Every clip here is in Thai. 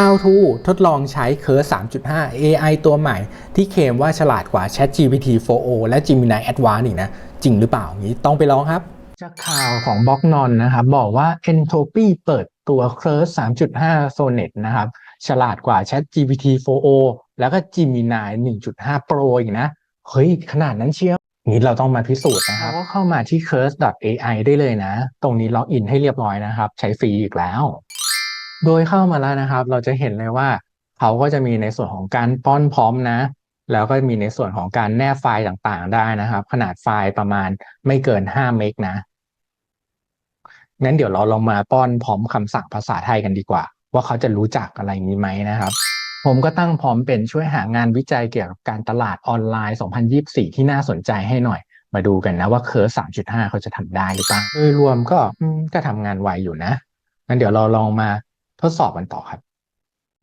How to ทดลองใช้ Curve 3.5 AI ตัวใหม่ ที่เคลมว่าฉลาดกว่า ChatGPT 4o และ Gemini Advanced อีกนะ จริงหรือเปล่างี้ต้องไปลองครับ จากข่าวของบล็อกนอนนะครับบอกว่า Entropy เปิดตัว Curve 3.5 Sonnet นะครับ ฉลาดกว่า ChatGPT 4o แล้วก็ Gemini 1.5 Pro อีกนะ เฮ้ย ขนาดนั้นเชียวงี้เราต้องมาพิสูจน์นะครับก็เข้ามาที่ curve.ai ได้เลยนะ ตรงนี้ล็อกอินให้เรียบร้อยนะครับ ใช้ฟรีอีกแล้ว โดยเข้ามาแล้วนะครับ เราจะเห็นเลยว่าเขาก็จะมีในส่วนของการป้อนพร้อมนะ แล้วก็มีในส่วนของการแนบไฟล์ต่างๆ ได้นะครับ ขนาดไฟล์ประมาณไม่เกิน5เมกนะงั้นเดี๋ยวเราลองมาป้อนพร้อมคำสั่งภาษาไทยกันดีกว่า ว่าเขาจะรู้จักอะไรนี้ไหมนะครับ ผมก็ตั้งพร้อมเป็นช่วยหางานวิจัยเกี่ยวกับการตลาดออนไลน์ 2024 ที่น่าสนใจให้หน่อย มาดูกันนะว่าเคอร์ส3.5เขาจะทำได้หรือเปล่าโดยรวมก็ก็ทำงานไวอยู่นะงั้นเดี๋ยวเราลองมา ทดสอบกันต่อครับ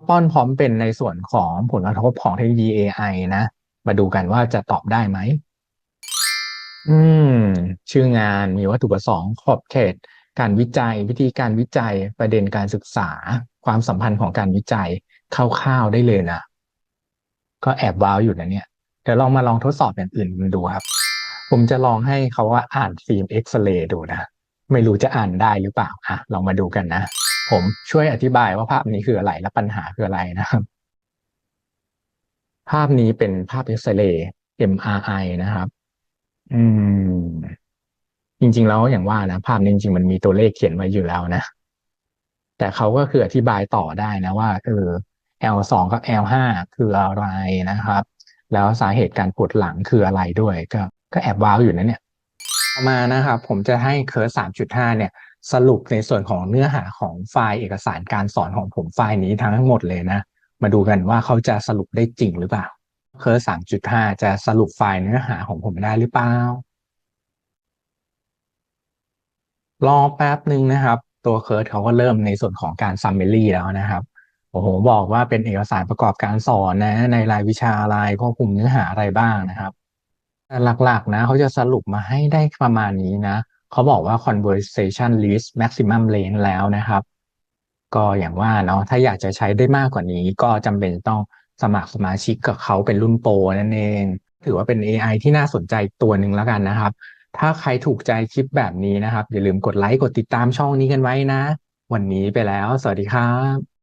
ป้อนพร้อมเป็นในส่วนของผลกระทบของเทคโนโลยี AI นะ มาดูกันว่าจะตอบได้ไหม อืม ชื่องานมีวัตถุประสงค์ขอบเขต การวิจัย วิธีการวิจัยประเด็นการศึกษา ความสัมพันธ์ของการวิจัยคร่าวๆได้เลยนะ ก็แอบว้าวอยู่นะเนี่ยเดี๋ยวลองมาลองทดสอบอย่างอื่นดูครับ ผมจะลองให้เขาว่าอ่านฟิล์มเอ็กซเรย์ดูนะ ไม่รู้จะอ่านได้หรือเปล่าอะลองมาดูกันนะ ผมช่วยอธิบายว่าภาพนี้คืออะไรและปัญหาคืออะไรนะครับ ภาพนี้เป็นภาพเอ็กซเรย์ MRI นะครับ อืม จริง ๆ แล้วอย่างว่านะ ภาพนี้จริงๆมันมีตัวเลขเขียนไว้อยู่แล้วนะ แต่เขาก็คืออธิบายต่อได้นะว่าเออ L2 กับ L5 คืออะไรนะครับ แล้วสาเหตุการปวดหลังคืออะไรด้วย ก็ก็แอบว้าวอยู่นะเนี่ย ต่อมานะครับ ผมจะให้เคอร์3.5เนี่ย สรุปในส่วนของเนื้อหาของไฟล์เอกสารการสอนของผมไฟล์นี้ทั้งหมดเลยนะ มาดูกันว่าเขาจะสรุปได้จริงหรือเปล่า เคอร์3.5จะสรุปไฟล์เนื้อหาของผมได้หรือเปล่า รอแป๊บหนึ่งนะครับ ตัวเคิร์ดเขาก็เริ่มในส่วนของการ summary แล้วนะครับโอ้โหบอกว่าเป็นเอกสารประกอบการสอนนะ ในรายวิชาอะไรควบคุมเนื้อหาอะไรบ้างนะครับแต่หลักๆนะเขาจะสรุปมาให้ได้ประมาณนี้นะ เขาบอกว่า conversation list maximum range แล้วนะครับ ก็อย่างว่าเนาะถ้าอยากจะใช้ได้มากกว่านี้ ก็จำเป็นต้องสมัครสมาชิกกับเขาเป็นรุ่นโปรนั่นเอง ถือว่าเป็น AI ที่น่าสนใจตัวหนึ่งแล้วกันนะครับ ถ้าใครถูกใจคลิปแบบนี้นะครับ อย่าลืมกดไลค์กดติดตามช่องนี้กันไว้นะ วันนี้ไปแล้ว สวัสดีครับ